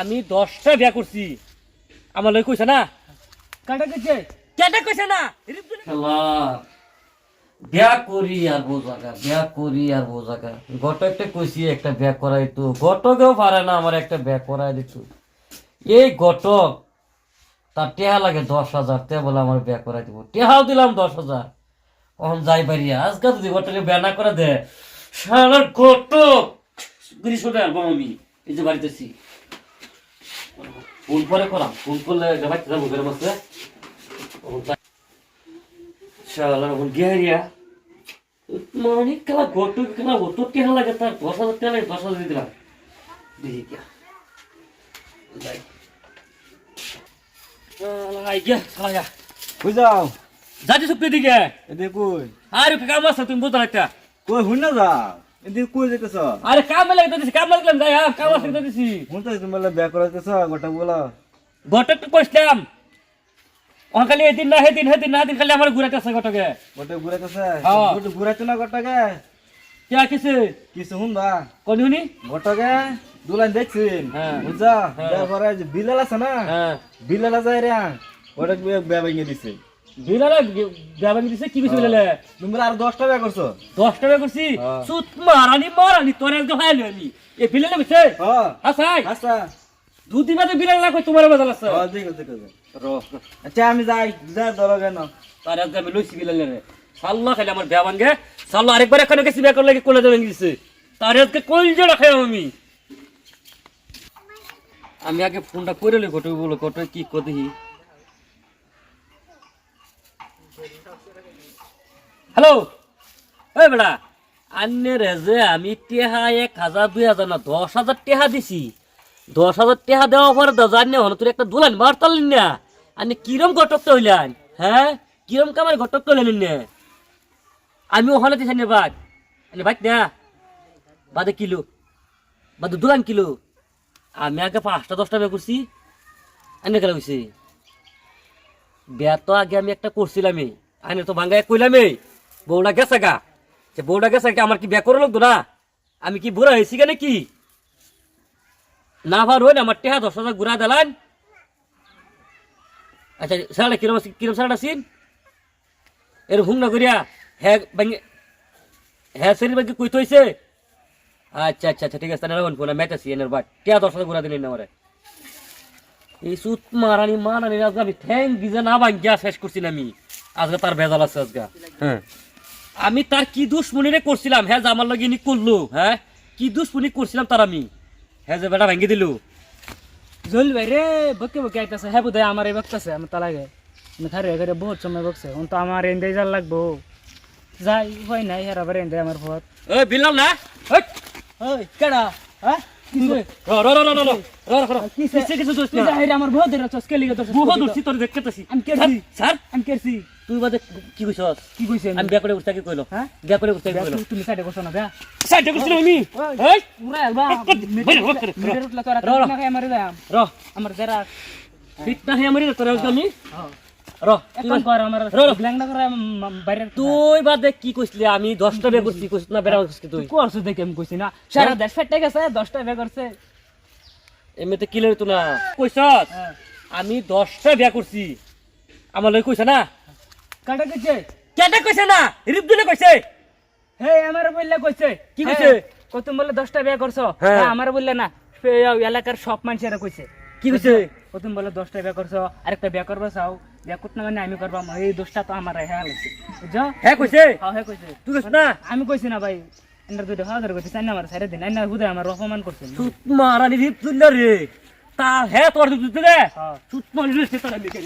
আমি। দশটা বিয়া করছি। আমার লই কইছে না? কাটা গেছে কেটে কইছে না? বিয়া করি আর বোঝাকা বিয়া করি আর বোঝাকা গটকটা কইছি একটা বিয়া করাই তো। গটকেও পারে না আমার একটা বিয়া করাই দিত। এই তার টেহা লাগে দশ হাজার। তে বলে আমার বিয়া করাই দিব। টেহাও দিলাম দশ হাজার। কখন যাই পারি আজকে যদি গটকে বিয়া না করে দে শালার কত? গ্রীষ্মটা আমি এই যে বাড়িতে আছি। ফোন পরে ফোন করলে যাব ঘরের মধ্যে শালার ফোন গিয়ে মানে খেলা গট খেলা অত টেহা লাগে তার দশ হাজার টেহা লাগে দশ হাজার দিলাম। দেখি গিয়া যাও যাতে দেখুন আর কাম আছে তুমি বোঝা কই হুন না যাও এদিকে কই যেতেছ আরে কাম লাগে তো দিছি কাম লাগলাম যাই হ্যাঁ কাম আছে তো দিছি। হুন তো তুমি বলে বিয়া করাইতেছ গোটা বলা। গটক তো কইছিলাম। ও খালি এদিন না হেদিন হেদিন না দিন খালি আমার ঘুরাইতেছে গটকে গোটা ঘুরাইতেছে? হ্যাঁ। গোটা ঘুরাইতে না গোটাকে কে কিছে? কিছু হুন বা কোন শুনি? গোটাকে দুলান দেখছিন? হ্যাঁ। বুঝা হ্যাঁ। বিয়া বিলাল আছে না? হ্যাঁ। বিলাল যায় রে ওটা বিয়া দিছে। বিলালে গাবানি দিছে কি কইছে বিলালে তুমি বলে আর দশটা বিয়া করছ। দশ টাকা করছি। হ্যাঁ। সুত মারানি মারানি তোর একদম হাইলি আমি এ বিলালে কইছে হ্যাঁ। হাসাই। আচ্ছা দুদিন বাদে বিলালে না কই তোমার বাজাল আছে? হ্যাঁ দেখো দেখো রো আচ্ছা আমি যাই যা ধরো কেন? তার আজকে আমি লইছি বিলালে রে। সাল্লা খালি আমার আরেকবার এখানে গেছি কোলে দেবেন দিছে তার আজকে কই যে রাখাই আমি। আমি আগে ফোনটা করে লই ঘটে বলো ঘটে কি কদি হ্যালো এই বেড়া আন্নে রে যে আমি টেহা এক হাজার, দুই হাজার না, দশ হাজার টেহা দিছি। দশ হাজার টেহা দেওয়ার পরে দশ হাজার হলো তোর একটা দুলান মার তারলেন না। আন্নে কিরম ঘটকটা হইলেন? হ্যাঁ? কিরম কামার ঘটকটা হইলেন না? আমি ওখানে দিছি নে বাদ। বাদ না বাদে কিলো। বাদে দুলান কিলো। আমি আগে পাঁচটা, দশটা বিয়ে করছি। আনে গেলে হয়েছে বিয়া আগে আমি একটা করছিলামই। আনে তো ভাঙ্গায় কইলামই। বউটা গেছে গা। যে বউটা গেছে গা, আমার কি বিয়া করে লাগতো না? আমি কি বুড়া হয়েছি কেন কি না ভার হই না আমার টেহা দশ হাজার ঘুরা দিলান। আচ্ছা সারাটা কিরম কিরম সারাটা সিন? এর হুং না করিয়া হ্যাঁ ভাঙ্গে হ্যাঁ শরীর ভাঙ্গে কই থইছে আচ্ছা আচ্ছা আচ্ছা ঠিক আছে, তাহলে ফোন ম্যাচ আছি এনের বাট টেহা দশ হাজার ঘুরা দিলেন আমারে। এই সুত মারানি মারানি আজকে আমি ঠ্যাং গিজে না ভাঙ্গিয়া শেষ করছি আমি। আজকে তার ভেজাল আছে আজকে। হ্যাঁ। আমি তার কি দুশ্মনীরে করছিলাম? হ্যাঁ আমার লগে ইনি করল হ্যাঁ? কি দুশ্মনী করছিলাম তার আমি? হ্যাঁ যে বেটা ভাঙ্গি দিল। জল বাইরে বকে বকে আইতাছে। হ্যাঁ বোধহয় আমার এই বকতাছে আমি তালাগে খারে ঘরে বহুত সময় বকছে। এখন তো আমার এন্ডে যার লাগবো। যাই হয় নাই হের আবার এন্ডে আমার পথ ওই বিলাম না? ওই কেডা? হ্যাঁ? কি কইছ কি কইছ আমি বিয়া করে উঠতে কি কইলো হ্যাঁ বিয়া করে তুমি সাইডে কইছ না বিয়া সাইডে কইছ আমার তুই বাদে কি কইছিলি আমি? দশটা বিয়ে করছি কইছিস না বেড়া করছিস তুই? করছ দেখে আমি কইছি না। সারা দেশ ফেটে গেছে দশটা বে করছে। এমনিতে না? হ্যাঁ। আমি দশটা বিয়া করছি। আমার লই কইছে না? কাটা কইছে না? কইছে। হে আমার বললে কইছে। কি কইছে? কই তুমি বলে দশটা বিয়ে করছ? হ্যাঁ। হ্যাঁ আমার বললে না। এলাকার সব মানুষেরা কইছে। কি কইছে ও তুমি বলে দশটা বিয়ে করছ আরেকটা বিয়ে করব চাও। বিয়ে করতে মানে আমি করব এই দোষটা তো আমার হ্যাঁ লাগছে বুঝছ? হ্যাঁ কইছে? হ্যাঁ হ্যাঁ কইছে। তুই না? আমি কইছি না ভাই এনার দুটো হাজার কইছে চাই না আমার সাইডে দিন আইনা হুদে আমার অপমান করছে। মারানি রিপ দিল রে। তা হ্যাঁ তোর দিতে দে। হ্যাঁ। সুত মারানি রিপ তোর আমি কে